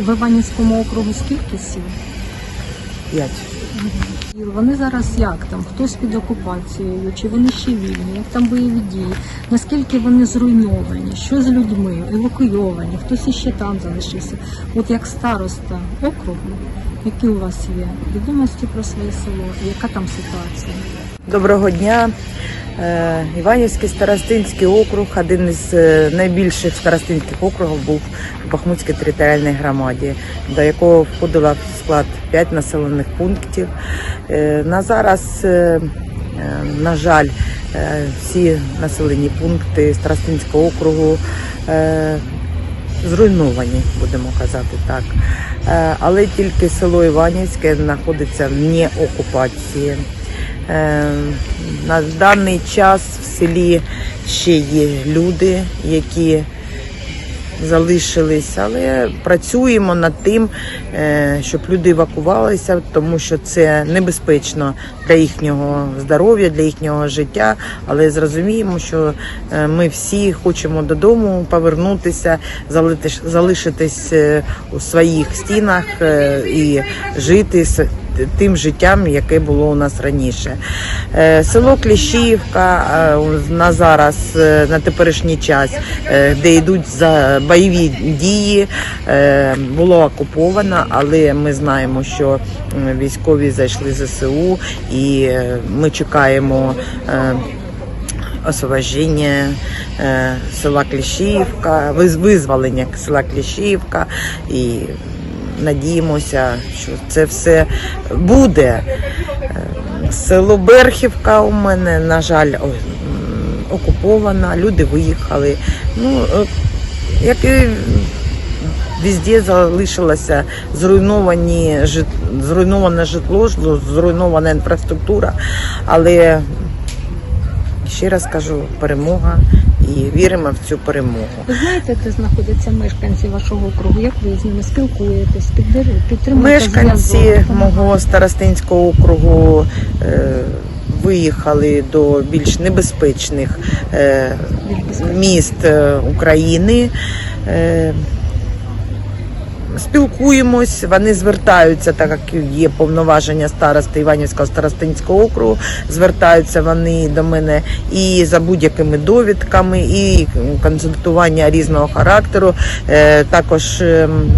в Іванівському округу скільки сіл? П'ять. Ір, Вони зараз як там? Хтось під окупацією, чи вони ще вільні? Як там бойові дії? Наскільки вони зруйновані? Що з людьми? Евакуйовані? Хтось іще там залишився? От як староста округу, які у вас є відомості про своє село? Яка там ситуація? Доброго дня. Е, Іванівський старостинський округ, один із е, найбільших старостинських округів був в Бахмутській територіальній громаді, до якого входило в склад 5 населених пунктів. Е, На зараз, на жаль, всі населені пункти старостинського округу зруйновані, будемо казати так. Але тільки село Іванівське знаходиться вне окупації. На даний час в селі ще є люди, які залишились, але працюємо над тим, е, щоб люди евакувалися, тому що це небезпечно для їхнього здоров'я, для їхнього життя. Але зрозуміємо, що е, ми всі хочемо додому повернутися, залишитись е, у своїх стінах і жити тим життям, яке було у нас раніше. Е, Село Кліщівка е, на зараз, е, на теперішній час, де йдуть за бойові дії, було окуповано, але ми знаємо, що військові зайшли з ЗСУ і ми чекаємо. освобождення села Кліщівка, визволення села Кліщівка і надіємося, що це все буде. Е, Село Берхівка у мене, на жаль, окупована, люди виїхали. Ну, е, як і Везде залишилося зруйновані зруйноване житло, зруйнована інфраструктура, але ще раз кажу, перемога і віримо в цю перемогу. Ви знаєте, де знаходяться мешканці вашого округу? Як ви з ними спілкуєтесь, підтримуєте Мешканці зв'язок? мого старостинського округу е, виїхали до більш небезпечних е, міст е, України. Е, Спілкуємось, вони звертаються, так як є повноваження старости Іванівського старостинського округу. Звертаються вони до мене і за будь-якими довідками, і консультування різного характеру. Е, Також, ем,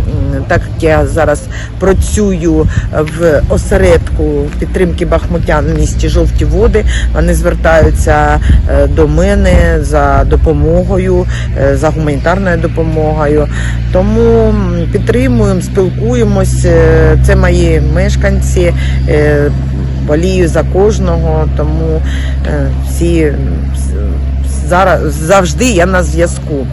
так як я зараз працюю в осередку підтримки бахмутян в місті Жовті Води, вони звертаються е, до мене за допомогою, е, за гуманітарною допомогою. Тому підтримуємо, спілкуємось. Е, Це мої мешканці. е, Болію за кожного, тому е, всі зараз завжди я на зв'язку.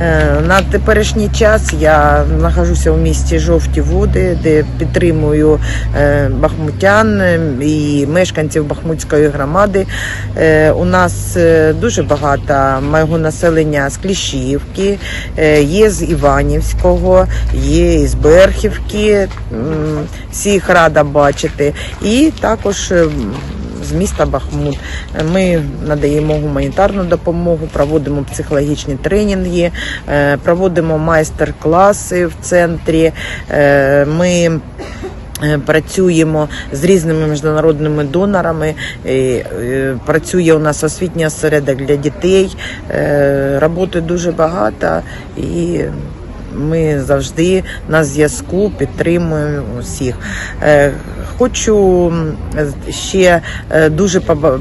Е, На теперішній час я знаходжуся у місті Жовті Води, де підтримую е, бахмутян і мешканців Бахмутської громади. Е, У нас дуже багато мого населення з Кліщівки, є з Іванівського, є із Берхівки. Всіх рада бачити. І також з міста Бахмут. Ми надаємо гуманітарну допомогу, проводимо психологічні тренінги, е, проводимо майстер-класи в центрі. Е, Ми е, Працюємо з різними міжнародними донорами. Е, е, Працює у нас освітній осередок для дітей. Е, Роботи дуже багато і ми завжди на зв'язку підтримуємо усіх. Е, Хочу ще е, дуже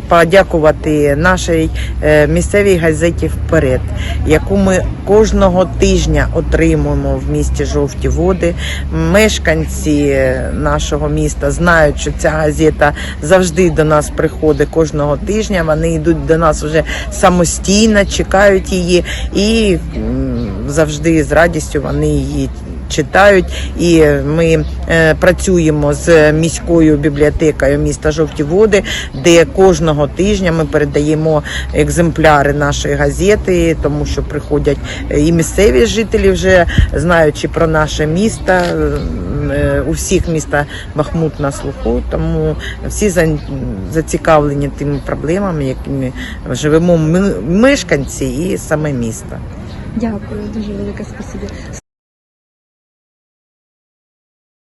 подякувати нашій е, місцевій газеті вперед, яку ми кожного тижня отримуємо в місті Жовті Води. Мешканці нашого міста знають, що ця газета завжди до нас приходить кожного тижня. Вони йдуть до нас вже самостійно, чекають її і завжди з радістю вони її читають. І ми е, працюємо з міською бібліотекою міста Жовті Води, де кожного тижня ми передаємо екземпляри нашої газети, тому що приходять е, і місцеві жителі, вже знаючи про наше місто. е, У всіх міста Бахмут на слуху, тому всі за- зацікавлені тими проблемами, якими живемо ми, мешканці і саме місто. Дякую, дуже велике спасибі.